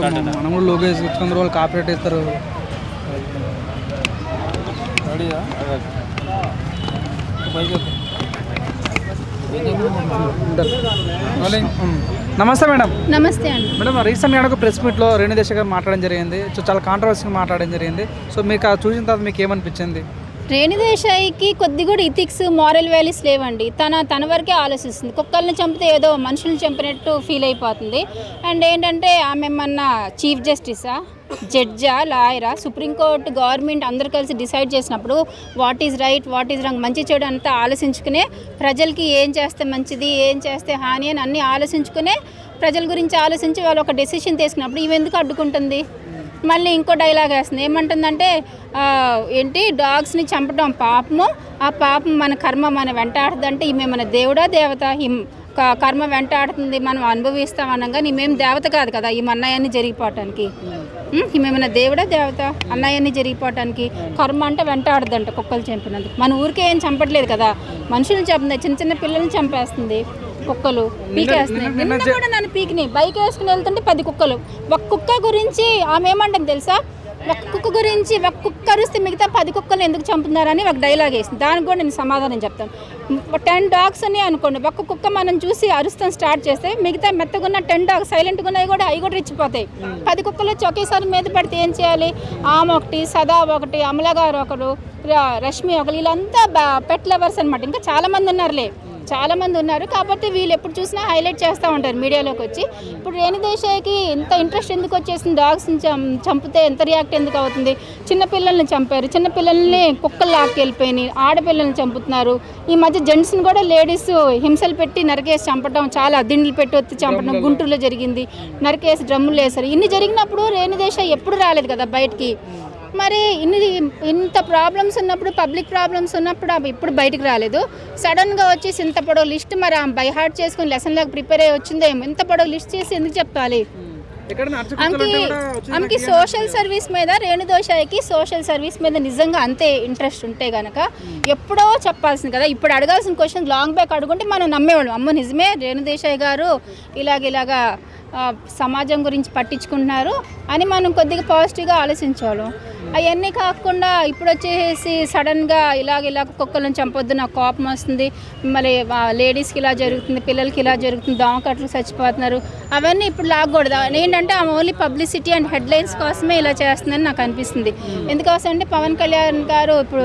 మనం కూడా లోకేష్ ఇచ్చుకున్న వాళ్ళు కాపరేట్ ఇస్తారు నమస్తే మేడం. నమస్తే అండి. మేడం రీసెంట్గా ఒక ప్రెస్ మీట్లో రేణు దేశ గారు మాట్లాడడం జరిగింది. సో చాలా కాంట్రవర్సీగా మాట్లాడడం జరిగింది. సో మీకు చూసిన తర్వాత మీకు ఏమనిపించింది? రేణుదేశాయికి కొద్ది కూడా ఇథిక్స్ మారల్ వాల్యూస్ లేవండి. తన తన వరకే ఆలోచిస్తుంది. కుక్కల్ని చంపితే ఏదో మనుషుల్ని చంపినట్టు ఫీల్ అయిపోతుంది. అండ్ ఏంటంటే ఆమె మన చీఫ్ జస్టిసా జడ్జా లాయరా సుప్రీంకోర్టు గవర్నమెంట్ అందరు కలిసి డిసైడ్ చేసినప్పుడు what is right what is wrong మంచి చెడు అంతా ఆలోచించుకునే ప్రజలకి ఏం చేస్తే మంచిది ఏం చేస్తే హాని అని అన్నీ ఆలోచించుకునే ప్రజల గురించి ఆలోచించి వాళ్ళు ఒక డెసిషన్ తీసుకున్నప్పుడు ఇవి ఎందుకు అడ్డుకుంటుంది? మళ్ళీ ఇంకో డైలాగ్ వేస్తుంది. ఏమంటుందంటే ఏంటి డాగ్స్ని చంపడం పాపము ఆ పాపం మన కర్మ మన వెంటాడుతుందంటే ఈమె మన దేవుడా దేవత? హిమ్ కర్మ కర్మ వెంటాడుతుంది మనం అనుభవిస్తాం అనగా ఈమెం దేవత కాదు కదా ఈ అన్నయ్యని జరిగిపోవటానికి. ఉం? దేవుడా దేవత? అన్నయ్యని జరిగిపోవటానికి. కర్మ అంటే వెంటాడుదంట కుక్కలు చంపినందుకు. మన ఊరికే ఏం చంపట్లేదు కదా. మనుషులు చంపుతుంది చిన్న చిన్న పిల్లల్ని చంపేస్తుంది. కుక్కలు పీకేస్తున్నాయి. నిన్న కూడా నన్ను పీకినాయి. బైక్ వేసుకుని వెళ్తుంటే పది కుక్కలు. ఒక కుక్క గురించి ఆమె ఏమంటుంది తెలుసా? ఒక కుక్క గురించి ఒక కుక్క అరిస్తే మిగతా పది కుక్కలు ఎందుకు చంపుతున్నారని ఒక డైలాగ్ వేసింది. దానికి కూడా నేను సమాధానం చెప్తాను. టెన్ డాగ్స్ అని అనుకోండి. ఒక కుక్క మనం చూసి అరుస్తాం స్టార్ట్ చేస్తే మిగతా మెత్తగున్న టెన్ డాగ్స్ సైలెంట్గా ఉన్నవి కూడా అవి కూడా రెచ్చిపోతాయి. పది కుక్కలు వచ్చి ఒకేసారి మీద పడితే ఏం చేయాలి? ఆమె ఒకటి సదా ఒకటి అమల గారు ఒకరు రష్మి ఒకరు వీళ్ళంతా పెట్ లవర్స్ అనమాట ఇంకా చాలా మంది ఉన్నారులే. చాలా మంది ఉన్నారు. కాబట్టి వీళ్ళు ఎప్పుడు చూసినా హైలైట్ చేస్తూ ఉంటారు మీడియాలోకి వచ్చి. ఇప్పుడు రేణు దేశాయికి ఇంత ఇంట్రెస్ట్ ఎందుకు వచ్చేసింది? డాగ్స్ని చం చంపితే ఎంత రియాక్ట్ ఎందుకు అవుతుంది? చిన్న పిల్లల్ని చంపారు. చిన్న పిల్లల్ని కుక్కలు లాక్కెళ్ళిపోయినాయి ఆడపిల్లల్ని చంపుతున్నారు. ఈ మధ్య జెంట్స్ని కూడా లేడీస్ హింసలు పెట్టి నరికేసి చంపడం చాలా దిండ్లు పెట్టి వచ్చి చంపడం గుంటూరులో జరిగింది. నరికేసి డ్రమ్ములు వేశారు. ఇన్ని జరిగినప్పుడు రేణు దేశాయి ఎప్పుడు రాలేదు కదా బయటికి? మరి ఇన్ని ఇంత ప్రాబ్లమ్స్ ఉన్నప్పుడు పబ్లిక్ ప్రాబ్లమ్స్ ఉన్నప్పుడు ఆమె ఇప్పుడు బయటికి రాలేదు. సడన్గా వచ్చేసి ఇంత పొడవు లిస్ట్ మరి బై హార్ట్ చేసుకుని లెసన్ లాగా ప్రిపేర్ అయ్యి వచ్చిందేమో ఇంత పొడవు లిస్ట్ చేసి ఎందుకు చెప్పాలి? ఆమెకి ఆమెకి సోషల్ సర్వీస్ మీద రేణుదోషాయికి సోషల్ సర్వీస్ మీద నిజంగా అంతే ఇంట్రెస్ట్ ఉంటే గనక ఎప్పుడో చెప్పాల్సింది కదా. ఇప్పుడు అడగాల్సిన క్వశ్చన్ లాంగ్ బ్యాక్ అడుగుంటే మనం నమ్మేవాళ్ళం. అమ్మ నిజమే రేణుదేశాయ్ గారు ఇలాగ ఇలాగా సమాజం గురించి పట్టించుకుంటున్నారు అని మనం కొద్దిగా పాజిటివ్గా ఆలోచించేవాళ్ళం. అవన్నీ కాకుండా ఇప్పుడు వచ్చేసి సడన్గా ఇలాగ ఇలాగ కుక్కలను చంపొద్దు నాకు కోపం వస్తుంది. మళ్ళీ లేడీస్కి ఇలా జరుగుతుంది పిల్లలకి ఇలా జరుగుతుంది దోమకట్లు చచ్చిపోతున్నారు. అవన్నీ ఇప్పుడు లాగకూడదు. ఏంటంటే ఆమె ఓన్లీ పబ్లిసిటీ అండ్ హెడ్లైన్స్ కోసమే ఇలా చేస్తుందని నాకు అనిపిస్తుంది. ఎందుకోసం అంటే పవన్ కళ్యాణ్ గారు ఇప్పుడు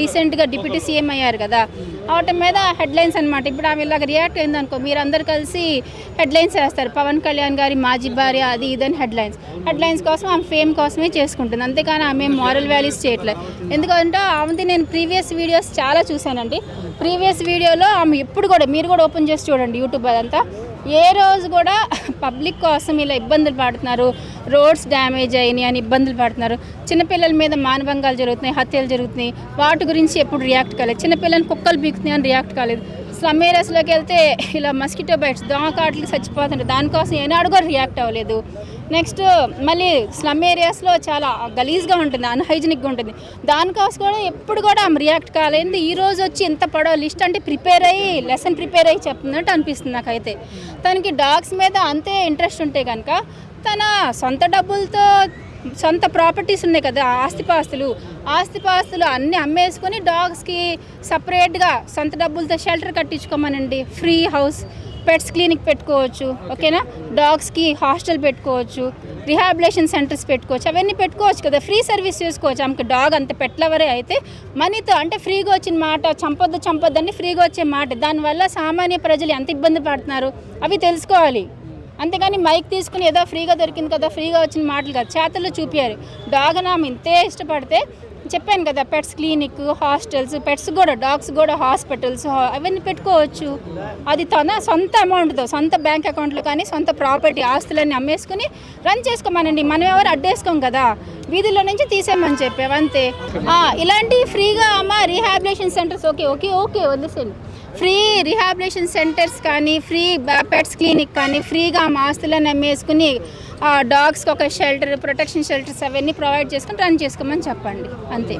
రీసెంట్గా డిప్యూటీ సీఎం అయ్యారు కదా. వాటి మీద హెడ్లైన్స్ అనమాట ఇప్పుడు ఆమె ఇలాగ రియాక్ట్ అయిందనుకో మీరు అందరు కలిసి హెడ్లైన్స్ వేస్తారు పవన్ కళ్యాణ్ గారి మాజీ భార్య అది ఇదని హెడ్లైన్స్. హెడ్లైన్స్ కోసం ఆమె ఫేమ్ కోసమే చేసుకుంటుంది. అంతేకాని ఆమె మారల్ వాల్యూస్ చేయట్లేదు. ఎందుకంటే ఆమెది నేను ప్రీవియస్ వీడియోస్ చాలా చూశానండి. ప్రీవియస్ వీడియోలో ఆమె ఎప్పుడు కూడా మీరు కూడా ఓపెన్ చేసి చూడండి యూట్యూబ్ అదంతా. ఏ రోజు కూడా పబ్లిక్ కోసం ఇలా ఇబ్బందులు పడుతున్నారు. రోడ్స్ డ్యామేజ్ అయినాయి అని ఇబ్బందులు పడుతున్నారు. చిన్నపిల్లల మీద మానభంగాలు జరుగుతున్నాయి హత్యలు జరుగుతున్నాయి. వాటి గురించి ఎప్పుడు రియాక్ట్ కాలేదు. చిన్నపిల్లల్ని కుక్కలు బీకుతున్నాయి అని రియాక్ట్ కాలేదు. స్లమ్ ఏరియాస్లోకి వెళ్తే ఇలా మస్కిటో బైట్స్ దోమకాట్లకి చచ్చిపోతుంటారు దానికోసం ఏనాడు కూడా రియాక్ట్ అవ్వలేదు. నెక్స్ట్ మళ్ళీ స్లమ్ ఏరియాస్లో చాలా గలీజ్గా ఉంటుంది అన్హైజినిక్గా ఉంటుంది. దానికోసం కూడా ఎప్పుడు కూడా ఆమె రియాక్ట్ కాలేదు. ఈ రోజు వచ్చి ఇంత పడవ లిస్ట్ అంటే ప్రిపేర్ అయ్యి లెసన్ ప్రిపేర్ అయ్యి చెప్తుందంటే అనిపిస్తుంది నాకైతే. తనకి డాగ్స్ మీద అంతే ఇంట్రెస్ట్ ఉంటే కనుక తన సొంత డబ్బులతో సొంత ప్రాపర్టీస్ ఉన్నాయి కదా ఆస్తిపాస్తులు. ఆస్తిపాస్తులు అన్నీ అమ్మేసుకొని డాగ్స్కి సపరేట్గా సొంత డబ్బులతో షెల్టర్ కట్టించుకోమనండి. ఫ్రీ హౌస్ పెట్స్ క్లినిక్ పెట్టుకోవచ్చు ఓకేనా? డాగ్స్కి హాస్టల్ పెట్టుకోవచ్చు రిహాబిలేషన్ సెంటర్స్ పెట్టుకోవచ్చు అవన్నీ పెట్టుకోవచ్చు కదా ఫ్రీ సర్వీస్ చేసుకోవచ్చు. ఆమెకి డాగ్ అంత పెట్లవరే అయితే మనీతో అంటే ఫ్రీగా వచ్చిన మాట చంపొద్దు చంపొద్దు అని ఫ్రీగా వచ్చే మాట. దానివల్ల సామాన్య ప్రజలు ఎంత ఇబ్బంది పడుతున్నారు? అవి తెలుసుకోవాలి. అంతేగాని మైక్ తీసుకుని ఏదో ఫ్రీగా దొరికింది కదా ఫ్రీగా వచ్చిన మాటలు కదా. చేతల్లో చూపించారు డాగ్ నామ ఇంతే ఇష్టపడితే చెప్పాను కదా పెట్స్ క్లినిక్ హాస్టల్స్ పెట్స్ కూడా డాగ్స్ కూడా హాస్పిటల్స్ అవన్నీ పెట్టుకోవచ్చు. అది తన సొంత అమౌంట్తో సొంత బ్యాంక్ అకౌంట్లో కానీ సొంత ప్రాపర్టీ ఆస్తులన్నీ అమ్మేసుకుని రన్ చేసుకోమనండి. మనం ఎవరు అడ్డేసుకోం కదా? వీధుల్లో నుంచి తీసేయమని చెప్పావు అంతే. ఇలాంటి ఫ్రీగా అమ్మ rehabilitation centres okay okay okay వదిలేసేయండి. ఫ్రీ రిహాబిలేషన్ సెంటర్స్ కానీ ఫ్రీ పెట్స్ క్లినిక్ కానీ ఫ్రీగా మా ఆస్తులను అమ్మేసుకుని డాగ్స్కి ఒక షెల్టర్ ప్రొటెక్షన్ షెల్టర్స్ అవన్నీ ప్రొవైడ్ చేసుకుని రన్ చేసుకోమని చెప్పండి అంతే.